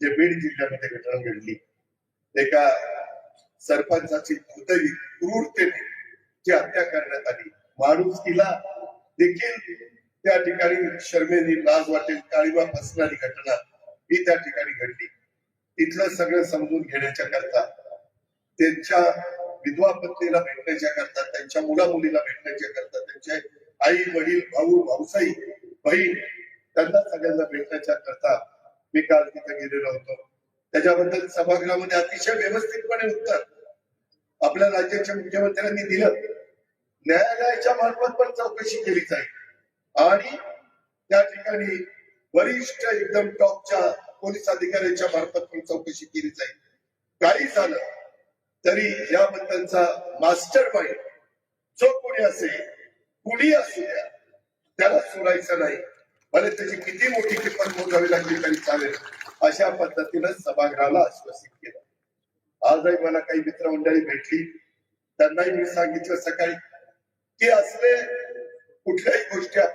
जे बीड जिल्ह्यामध्ये घटना घडली एका सरपंचाची दुर्दैवी क्रूरतेने जी हत्या करण्यात आली. माणुसकीला देखील त्या ठिकाणी शर्मेने लाज वाटेल काळीमा फसणारी घटना ही त्या ठिकाणी घडली. इथलं सगळं समजून घेण्याच्या करता त्यांच्या विधवा पत्नीला भेटण्याच्या करता त्यांच्या मुला मुलीला भेटण्याच्या करता त्यांचे आई वडील भाऊ भाऊसाई बहीण त्यांना सगळ्यांना भेटण्याच्या करता मी काल तिथे गेलेलो होतो. त्याच्याबद्दल सभागृहामध्ये अतिशय व्यवस्थितपणे उत्तर आपल्या राज्याच्या मुख्यमंत्र्यांनी दिलं. न्यायालयाच्या मार्फत पण चौकशी केली जाईल. आणि त्या ठिकाणी वरिष्ठ एकदम टॉपच्या पोलीस अधिकाऱ्यांच्या मार्फत पण चौकशी केली जाईल. काही झालं तरी याबद्दलचा मास्टर माइंड जो कोणी असेल कुणी असू द्या त्याला सोडायचं नाही. भले त्याची किती मोठी किंमत लागली तरी चालेल. अशा पद्धतीनं सभागृहाला आश्वासित केलं. आजही मला काही मित्रमंडळी भेटली. त्यांनाही मी सांगितलं सकाळी की असले कुठल्याही गोष्टी आपण